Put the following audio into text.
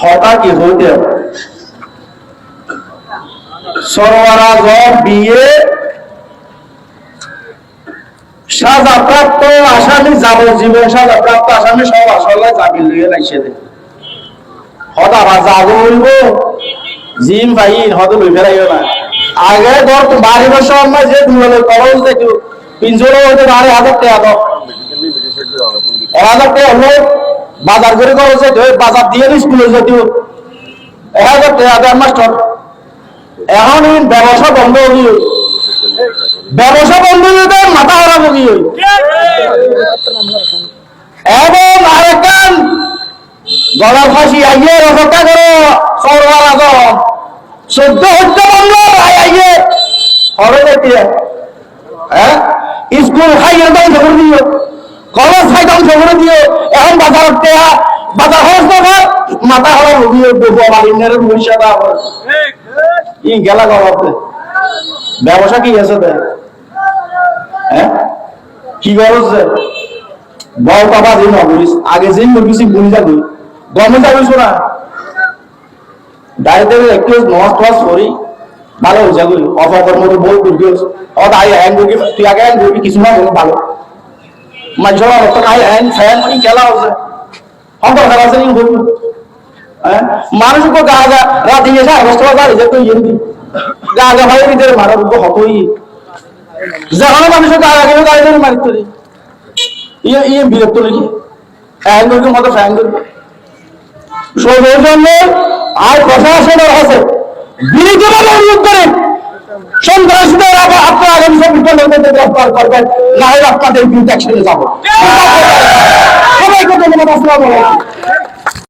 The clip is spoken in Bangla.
হঠাৎ কি হইতে সরোয়ারা জব বিয়ে সাজাপ্রাপ্ত আসামি যাবজ্জীবন, সাজাপ্রাপ্ত আসামি সব আসলে জামিন লইয়ে লাইছে হদ আবার যাব হইব, জিম ভাইন হদ লই ফেরাইও না। আগে ধর তো বাড়ি বসে আমরা যে দুলে করল দেখো পিঞ্জরে হইতে বারো হাজার টাকা দাও। হাজার টাকা হলো বাজার করে করছে বাজার দিয়ে স্কুলে যেতেও এক হাজার টাকা দেয় মাস্টার। এখন ব্যবসা বন্ধ হবি। ব্যবসা বন্ধ হয়ে মাথা খারাপ গেল। এবং আরেকখান গলার ফাঁসি আইয়ে অপেক্ষা করো সরবার আদম। চোদ্দ হত্যা বন্ধ আই আইয়ে হবে দেখি হ্যাঁ। স্কুল খাইয়ে ধ্বংস করে দিও ধ্বংস করে দিও। এখন বাজার টেয়া বাজার না মাথা গিয়ে বহু আমার ভবিষ্যৎ আবার ই গেলা গলাতে ব্যবসা কি আছে কি খরচ যে বল বাবা আগে যেই মুরগিছি বুনি যাবি। গমে যাবি শোনা দাঁড়িয়ে একটু নমাজ টমাজ করি ভালো হয়ে যাবি। মতো বই করবি ও দাই হ্যাং করবি তুই আগে হ্যাং করবি কিছু না ভালো। অর্থ নাই হ্যাং ফ্যান মানে খেলা হচ্ছে অন্তর খেলা আছে নি করবি হ্যাঁ মানুষ কো গা গা রাত এসে অবস্থা গাড়ি যে তুই ইয়ে গা গা ভাই ভিতরে মারা বুকো হতই যখন মানুষ গা গা গেলে গাড়ি ধরে মারিত রে। ইয়ে ইয়ে বিরক্ত নাকি ফ্যান করবি, মতো ফ্যান করবি। সৌদের জন্য আর প্রশাসনের আছে বিরোধীভাবে অনুরোধ করেন সন্ত্রাসীদের আবার আপনার আগামী ঘণ্টার মধ্যে গ্রেফতার করবেন। না হলে আপনাদের বিরুদ্ধে একসাথে যাব। সবাইকে ধন্যবাদ। আসসালাম আলাইকুম।